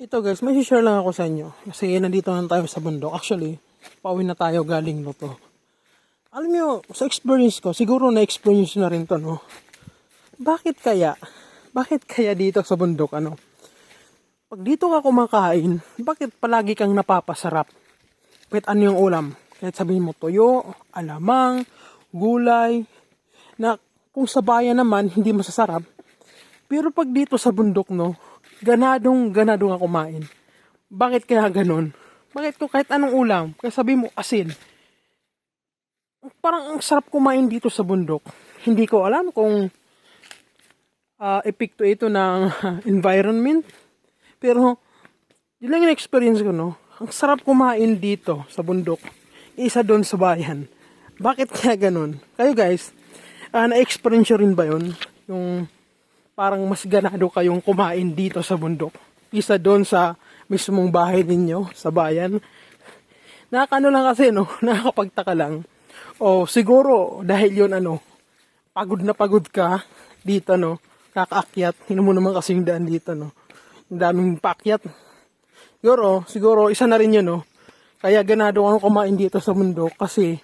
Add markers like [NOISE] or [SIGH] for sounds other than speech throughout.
Ito guys, may share lang ako sa inyo. Kasi nandito na tayo sa bundok. Actually, pauwi na tayo galing Loto. Alam nyo, sa experience ko, siguro na-experience na rin to, no? Bakit kaya? Bakit kaya dito sa bundok, ano? Pag dito ka kumakain, bakit palagi kang napapasarap? Kahit ano yung ulam. Kahit sabihin mo tuyo, alamang, gulay, na kung sa bayan naman, hindi masasarap. Pero pag dito sa bundok, no, ganadong ganado nga kumain. Bakit kaya ganon? Bakit ko kahit anong ulam, kaya sabi mo asin. Parang ang sarap kumain dito sa bundok. Hindi ko alam kung uh, epekto ito ng [LAUGHS] environment. Pero, yun lang yung experience ko, no? Ang sarap kumain dito sa bundok. Isa doon sa bayan. Bakit kaya ganun? Kayo guys, ah, na-experience rin ba yun? Yung parang mas ganado kayong kumain dito sa bundok. Isa doon sa mismong bahay ninyo, sa bayan. Nakakano lang kasi, no? [LAUGHS] Nakakapagtaka lang. O siguro, dahil yun ano, pagod na pagod ka dito, no? Kakaakyat. Hino mo naman kasi yung daan dito, no? Ang daming paakyat. Siguro, siguro, isa na rin yun, no? Kaya ganado kang kumain dito sa bundok kasi,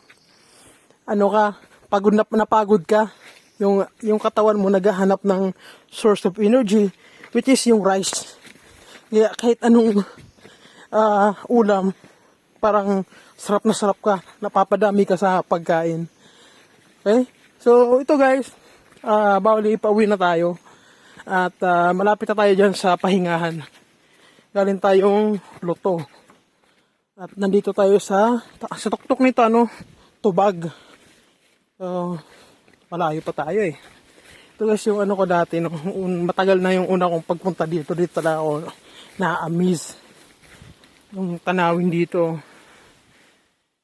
ano ka, pagod na napagod ka, yung, yung katawan mo naghahanap ng source of energy, which is yung rice. Kaya kahit anong ah, ulam, parang sarap na sarap ka, napapadami ka sa pagkain. Okay? So, ito guys, ah bawali ipauwi na tayo. At ah, malapit na tayo dyan sa pahingahan. Galing tayong luto. At nandito tayo sa, sa tuktok nito, ano, tubag. So, malayo pa tayo eh. Ito guys yung ano ko dati, no, [LAUGHS] un- matagal na yung una kong pagpunta dito, dito talaga ako na-amaze. Yung tanawin dito.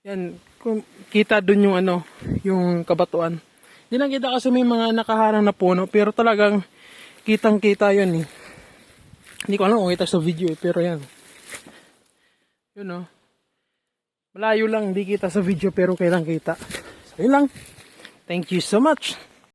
Yan, kung kita dun yung ano, yung kabatuan. Hindi lang kita kasi may mga nakaharang na puno, pero talagang kitang kita yun eh. Hindi ko alam kung kita sa video eh, pero yan. Yun no. Malayo lang, hindi kita sa video pero kailang kita. So yun lang. Thank you so much.